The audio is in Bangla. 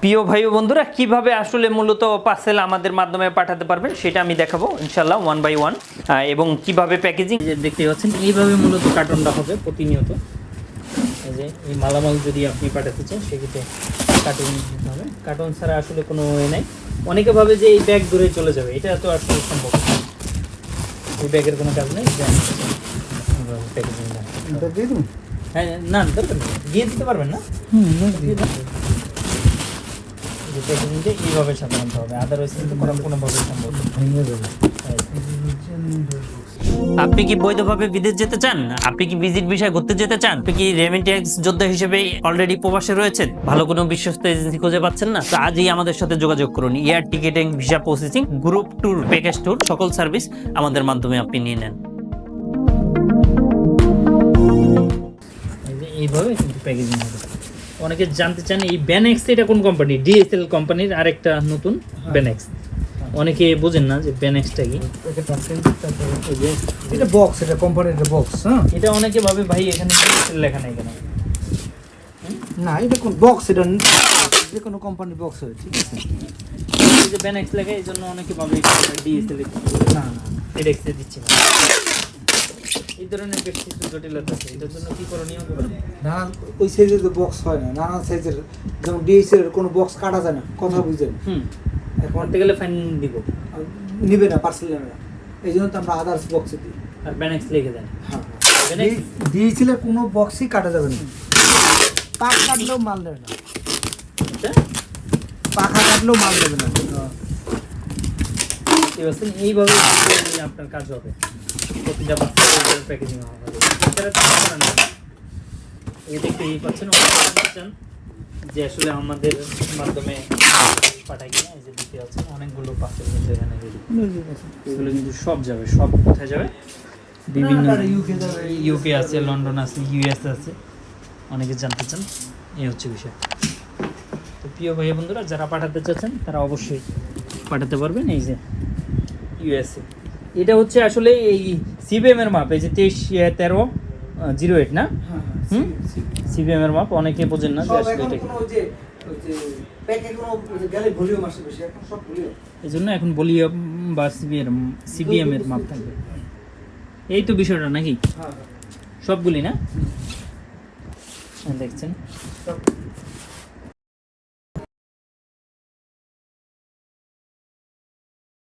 প্রিয় ভাই ও বন্ধুরা কীভাবে আসলে মূলত পার্সেল আমাদের মাধ্যমে পাঠাতে পারবেন সেটা আমি দেখাবো ইনশাল্লাহ ওয়ান বাই ওয়ান এবং কীভাবে প্যাকেজিং দেখতে পাচ্ছেন এইভাবে মূলত কার্টনটা হবে প্রতিনিয়ত। এই যে এই মালামাল যদি আপনি পাঠাতে চান সেক্ষেত্রে কার্টুন দিতে হবে। কার্টুন ছাড়া আসলে কোনো ওয়ে নাই। অনেকে ভাবে যে এই ব্যাগ দূরে চলে যাবে এটা তো আসলে সম্ভব এই ব্যাগের কোনো কাজ নেই প্যাকেজিং হ্যাঁ না দরকার দিয়ে দিতে পারবেন না? এইভাবে সাধারণত হবে। আদারওয়াইজ কিন্তু কোনোভাবে সম্ভব ভেঙে যাবে। আপনি কি বৈধভাবে বিদেশ যেতে চান? আপনি কি ভিজিট বিষয় ঘুরতে যেতে চান? আপনি কি রেমিটেন্স যোদ্ধা হিসেবে অলরেডি প্রবাসে রয়েছেন? ভালো কোনো বিশ্বস্ত এজেন্সি খুঁজে পাচ্ছেন না? তো আজই আমাদের সাথে যোগাযোগ করুন। Air ticketing visa processing group tour package tour সকল সার্ভিস আমাদের মাধ্যমে আপনি নিয়ে নেন। এইভাবে কিন্তু প্যাকেজিং হবে। অনেকে জানতে চান এই ব্যানেক্স এটা কোন কোম্পানি ডিএসএল কোম্পানির আরেকটা নতুন ব্যানেক্স অনেকে বোঝেন না যে ব্যানেক্সটা কি? এটা বক্স এটা কোম্পানির একটা বক্স হ্যাঁ? এটা অনেকে ভাবে ভাই এখানে লেখা নাই কেন? না এটা কোন বক্স এটা যে কোনো কোম্পানির বক্স হয় ঠিক আছে? এই যে ব্যানেক্স লেখা এই জন্য অনেকে ভাবে ডিএসএল না না এটা দিচ্ছে না। এই ধরনের বেশ কিছু জটিলতা আছে এটার জন্য কি করণীয় নানান ওই সাইজের তো বক্স হয় না নানান সাইজের যেমন ডিএসএল কোনো বক্স কাটা যায় না কথা বুঝেন। হুম। এখন গেলে ফাইন দিব। নিবে না পার্সেল নেবে না। এই জন্য তো আমরা আদার্স বক্সে দিই। আর ব্যানেক্স লিখে দেন। হ্যাঁ? ডিএসএল এর কোনো বক্সই কাটা যাবে না। পাক কাটলেও মাল দেবে না। আচ্ছা। পাখা কাটলেও মাল দেবে না। বুঝতে পারছেন এইভাবে আপনার কাজ হবে। প্রতিটা বাচ্চাদের প্যাকেজিং হবে। এছাড়া। এই দেখতে এই পাচ্ছেন যে আসলে আমাদের মাধ্যমে পাঠাই কিনা এই যে দেখতে পাচ্ছেন অনেকগুলো পার্সেল কিন্তু এখানে এগুলো কিন্তু সব যাবে সব কোথায় যাবে? বিভিন্ন ইউকে আছে লন্ডন আছে ইউএস আছে। অনেকে জানতে চান এই হচ্ছে বিষয়। তো প্রিয় ভাই বন্ধুরা যারা পাঠাতে চাচ্ছেন তারা অবশ্যই পাঠাতে পারবেন। এই যে ইউএসএ এটা হচ্ছে আসলে এই সিবিএম এর মাপ এই যে তেইশ তেরো জিরো এইট না? হ্যাঁ হুম? সিবিএম এর মাপ অনেকে বোঝেন না যে আসলে এটা এই জন্য এখন ভলিউম। বা সিবিএম সিবিএম এর মাপ থাকবে। এই তো বিষয়টা নাকি? হ্যাঁ সবগুলি না? হ্যাঁ, দেখছেন।